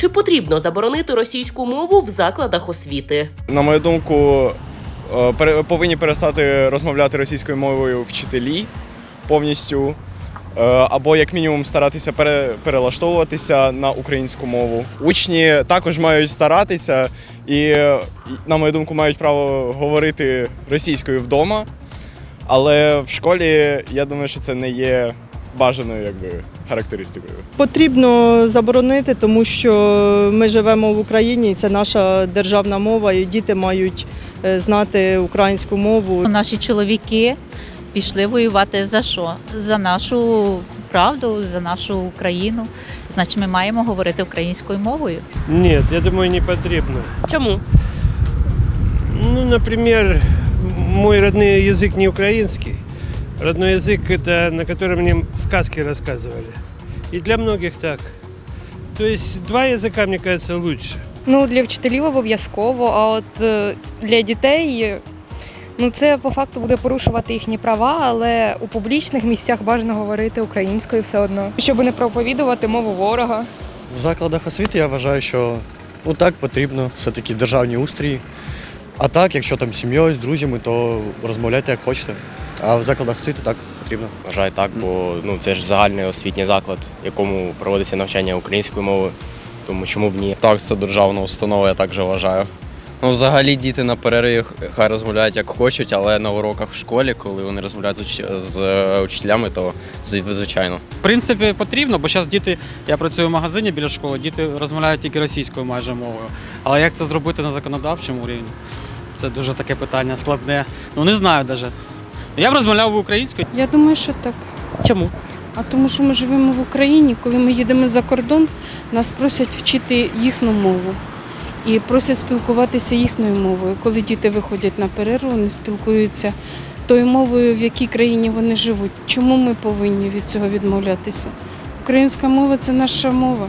Чи потрібно заборонити російську мову в закладах освіти? На мою думку, е, повинні перестати розмовляти російською мовою вчителі повністю, е, або як мінімум старатися пере- перелаштовуватися на українську мову. Учні також мають старатися і, на мою думку, мають право говорити російською вдома, але в школі я думаю, що це не є бажаною якби, характеристикою. Потрібно заборонити, тому що ми живемо в Україні, і це наша державна мова, і діти мають е, знати українську мову. Наші чоловіки пішли воювати за що? За нашу правду, за нашу Україну. Значить, ми маємо говорити українською мовою. Нет, я думаю, не потребно. Чому? Ну, например, мой родной язык не украинский. Родной язык это на котором мне сказки рассказывали. И для многих так. То есть два языка, мне кажется, лучше. Ну, для вчителів обов'язково, а от е, для дітей ну, це по факту буде порушувати їхні права, але у публічних місцях бажано говорити українською все одно, щоб не проповідувати мову ворога. В закладах освіти я вважаю, що ну так потрібно, все-таки державні устрій. А так, якщо там з сім'єю, з друзями, то розмовляйте як хочете. А в закладах освіти так потрібно. Вважаю так, бо ну це ж загальний освітній заклад, в якому проводиться навчання українською мовою. Тому чому б ні? Так, це державна установа, я так же вважаю. Ну, взагалі діти на перерві хай розмовляють як хочуть, але на уроках в школі, коли вони розмовляють з, уч- з е, учителями, то звичайно. В принципі, потрібно, бо зараз діти, я працюю в магазині біля школи, діти розмовляють тільки російською майже мовою. Але як це зробити на законодавчому рівні? Це дуже таке питання складне. Ну не знаю навіть. Я б розмовляв українською. Я думаю, що так. Чому? А тому, що ми живемо в Україні, коли ми їдемо за кордон, нас просять вчити їхню мову і просять спілкуватися їхньою мовою. Коли діти виходять на перерву, вони спілкуються тою мовою, в якій країні вони живуть. Чому ми повинні від цього відмовлятися? Українська мова це наша мова.